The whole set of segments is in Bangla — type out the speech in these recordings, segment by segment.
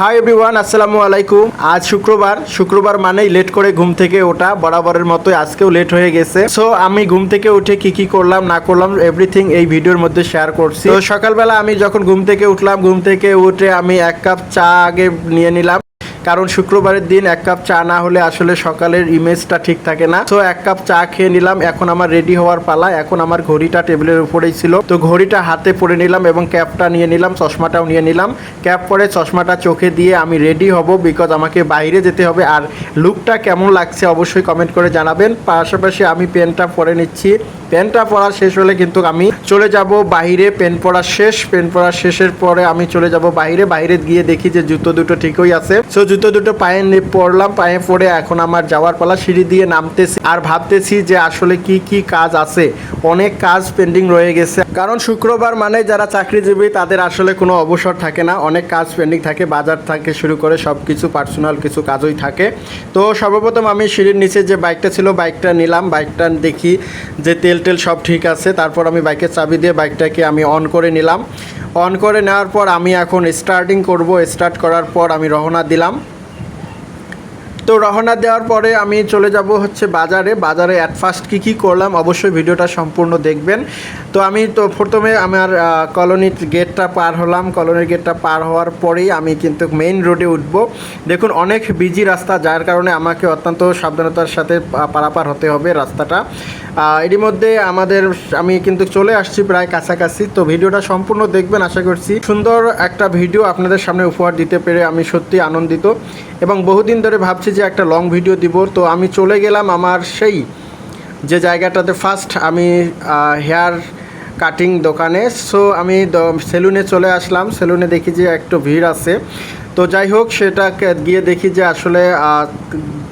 হাই এভরিওয়ান আসসালামু আলাইকুম। আজ শুক্রবার। শুক্রবার মানেই লেট করে ঘুম থেকে ওঠা। বরাবরের মতো আজকেও লেট হয়ে গেছে। সো আমি ঘুম থেকে উঠে কি কি করলাম, না করলাম এভরিথিং এই ভিডিওর মধ্যে শেয়ার করছি। তো সকালবেলা আমি যখন ঘুম থেকে উঠলাম, ঘুম থেকে উঠে আমি এক কাপ চা আগে নিয়ে নিলাম। কারণ শুক্রবারের দিন এক কাপ চা না হলে আসলে সকালের ইমেজটা ঠিক থাকে না। তো এক কাপ চা খেয়ে নিলাম, এখন আমার রেডি হওয়ার পালা। এখন আমার ঘড়িটা টেবিলের উপরেই ছিল। তো ঘড়িটা হাতে পরে নিলাম এবং ক্যাপটা নিয়ে নিলাম, চশমাটাও নিয়ে নিলাম। ক্যাপ পরে চশমাটা চোখে দিয়ে আমি রেডি হব বিকজ আমাকে বাইরে যেতে হবে। আর লুকটা কেমন লাগছে অবশ্যই কমেন্ট করে জানাবেন। পাশাপাশি আমি পেনটা পরে নিচ্ছি। পেনটা পড়া শেষ হলে কিন্তু আমি চলে যাব বাইরে পেন পড়া শেষ, পেন পড়া শেষের পরে আমি চলে যাব বাইরে বাইরে গিয়ে দেখি যে জুতো দুটো ঠিকই আছে। সো জুতো দুটো পায়ে পরলাম পায়ে পরে এখন আমার যাওয়ার পালা সিঁড়ি দিয়ে নামতেছি আর ভাবতেছি যে আসলে কি কি কাজ আছে। অনেক কাজ পেন্ডিং রয়ে গেছে। কারণ শুক্রবার মানে যারা চাকরিজীবী, তাদের আসলে কোনো অবসর থাকে না। অনেক কাজ পেন্ডিং থাকে, বাজার থেকে শুরু করে সব কিছু পার্সোনাল কিছু কাজই থাকে। তো সর্বপ্রথম আমি সিঁড়ির নিচে যে বাইকটা ছিল বাইকটা নিলাম। বাইকটা দেখি যে তেল টেল সব ঠিক আছে। তারপর আমি বাইকের চাবি দিয়ে বাইকটাকে আমি অন করে নিলাম। অন করে নেওয়ার পর আমি এখন স্টার্টিং করব। স্টার্ট করার পর আমি রওনা দিলাম। তো রওনা দেওয়ার পরে আমি চলে যাব হচ্ছে বাজারে। বাজারে অ্যাট ফার্স্ট কী কী করলাম অবশ্যই ভিডিওটা সম্পূর্ণ দেখবেন। তো আমি তো প্রথমে আমার কলোনির গেটটা পার হলাম। কলোনির গেটটা পার হওয়ার পরেই আমি কিন্তু মেইন রোডে উঠব। দেখুন, অনেক বিজি রাস্তা, যার কারণে আমাকে অত্যন্ত সাবধানতার সাথে পারাপার হতে হবে রাস্তাটা। এরই মধ্যে আমাদের আমি কিন্তু চলে আসছি প্রায় কাছাকাছি, তো ভিডিওটা সম্পূর্ণ দেখবেন, আশা করছি। সুন্দর একটা ভিডিও আপনাদের সামনে উপহার দিতে পেরে আমি সত্যি আনন্দিত এবং বহুদিন ধরে ভাবছি যে একটা লং ভিডিও দিব। তো আমি চলে গেলাম আমার সেই, যে জায়গাটাতে ফার্স্ট আমি হেয়ার কাটিং দোকানে। সো আমি সেলুনে চলে আসলাম। সেলুনে দেখি যে একটু ভিড় আছে। তো যাই হোক সেটাকে গিয়ে দেখি যে আসলে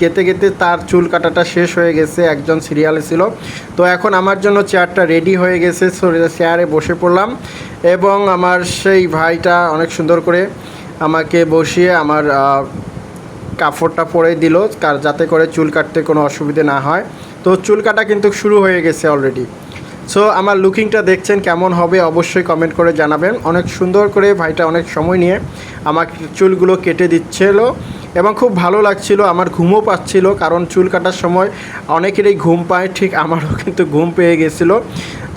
গেতে গেতে তার চুল কাটাটা শেষ হয়ে গেছে, একজন সিরিয়ালে ছিল। তো এখন আমার জন্য চেয়ারটা রেডি হয়ে গেছে চেয়ারে বসে পড়লাম এবং আমার সেই ভাইটা অনেক সুন্দর করে আমাকে বসিয়ে আমার কাপড়টা পরে দিল, কার, যাতে করে চুল কাটতে কোনো অসুবিধে না হয়। তো চুল কাটা কিন্তু শুরু হয়ে গেছে অলরেডি সো আমার লুকিংটা দেখছেন কেমন হবে অবশ্যই কমেন্ট করে জানাবেন। অনেক সুন্দর করে ভাইটা অনেক সময় নিয়ে আমার চুলগুলো কেটে দিচ্ছিল। এবং খুব ভালো লাগছিল, আমার ঘুমও পাচ্ছিল, কারণ চুল কাটার সময় অনেকেরই ঘুম পায়, ঠিক আমারও কিন্তু ঘুম পেয়ে গেছিল।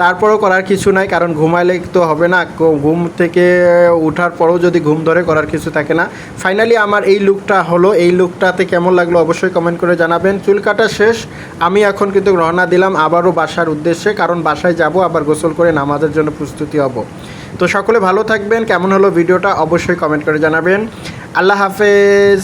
তারপরও করার কিছু নাই, কারণ ঘুমাইলে তো হবে না ঘুম থেকে ওঠার পরেও যদি ঘুম ধরে করার কিছু থাকে না। ফাইনালি আমার এই লুকটা হলো, এই লুকটাতে কেমন লাগল অবশ্যই কমেন্ট করে জানাবেন। চুল কাটা শেষ, আমি এখন কিন্তু রওনা দিলাম আবারও বাসার উদ্দেশ্যে, কারণ বাসায় যাব, আবার গোসল করে নামাজের জন্য প্রস্তুতি হব। তো সকলে ভালো থাকবেন, কেমন হলো ভিডিওটা অবশ্যই কমেন্ট করে জানাবেন। আল্লাহ হাফেজ।